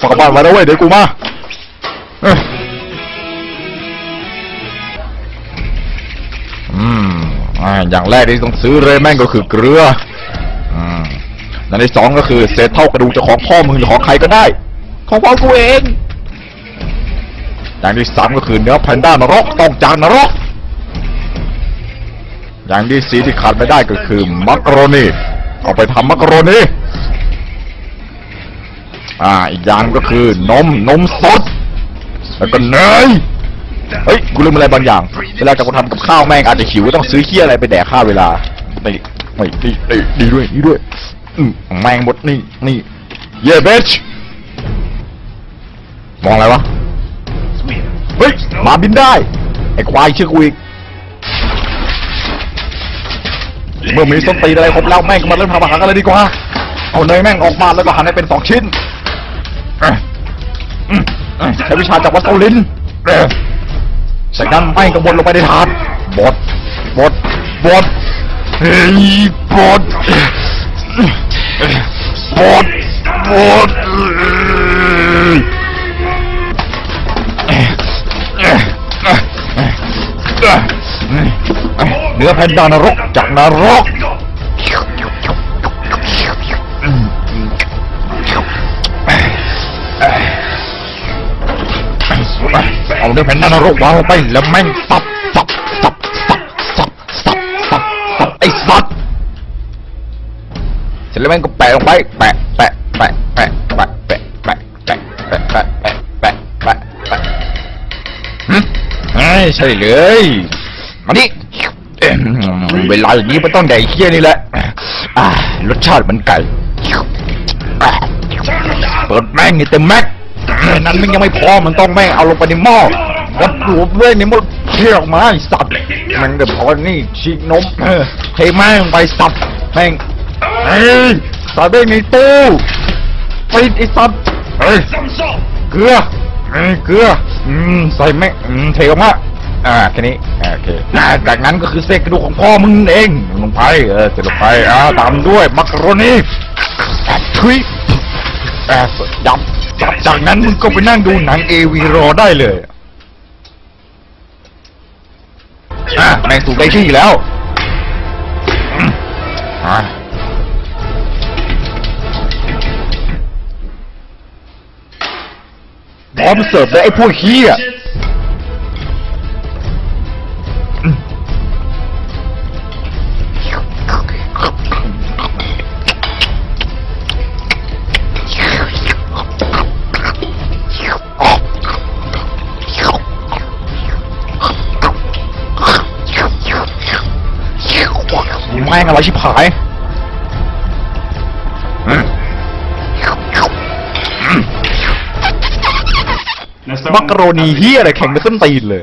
ฝากบ้านไว้แล้วเว้ยเดี๋ยวกูมาอ้ยอืมอ่าอย่างแรกที่ต้องซื้อเลยแม่งก็คือเกลืออืมอย่างที่สองก็คือเศษเท่ากระดูกจะของพ่อมึงหรือของใครก็ได้ ของพ่อกูเอง อย่างที่สามก็คือเนื้อแพนด้านรกต้องจากนรก อย่างที่สี่ที่ขาดไม่ได้ก็คือมักกะโรนีเอาไปทำมักกะโรนี อ่า อีกอย่างก็คือนมนมสด แล้วก็เนยเฮ้ยกูลืมอะไรบางอย่าง เวลาจะกูทำกับข้าวแม่งอาจจะหิวต้องซื้อเคี้ยอะไรไปแดกข้าวเวลานี่ไม่ดีดีดีด้วยดีด้วยอืมแม่งหมดนี่นี่เย่เบชมองอะไรวะเฮ้ยมาบินได้ไอ้ควายเชื่อกูอีกเมื่อมีส้นตีอะไรครบแล้วแม่งก็มาเริ่มทำอาหารกันเลยดีกว่า เอาเนยแม่งออกมาแล้วก็หั่นให้เป็นสองชิ้น ใช้วิชาจากวัดเซาลินเอ้ยจากนั้นแม่งก็บดลงไปในถาดบดบดบดเฮ้ยบดบดบดเนื้อแพนด้านรกจากนรก เอาเนื้อแผ่นด้นรกวางลงไปแล้วแม่งสับสับสับสับสับสับสับสับไอ้สัตว์เสร็จแล้วแม่งก็แปะลงไป แปะแปะแปะแปะแปะแปะแปะแปะแปะแปะแปะแปะแปะแปะหึเอ้ยใช่เลยมานี่เอิ่มเวลาอย่างนี้มันต้องใหญ่เคี้ยนี่แหละอ่ารสชาติมันไก่เปิดแม่งเต็มแม็ก แค่นั้นมันยังไม่พอมันต้องแม่งเอาลงไปในหม้อวัดรวมเลยในหม้อเคี่ยวออกมาไอ้สัตว์มันเดี๋ยวพอนี่ฉีกนมเออเทแม่งไปสัตว์แม่งเฮ้ยใส่ไปในตู้ปิดไอ้สัตว์เฮ้ยเกลือเฮ้ยเกลืออืมใส่แม่งอืมเทออกมาอ่าแค่นี้อ่าโอเคอ่าจากนั้นก็คือเศษกระดูกของพ่อมึงเองลงไปเออเสร็จลงไปอ่าตามด้วยมักกะโรนีอะทุยแอบยับ จากจากนั้นมึงก็ไปนั่งดูหนังเอวีรอได้เลย อะแม่งถูกได้ที่แล้วอะพร้อมเสิร์ฟเลยไอ้พวกเฮีย แม่งอะไรชิบหายอืมมักกะโรนีเฮียอะไรแข่งกับส้นตีนเลย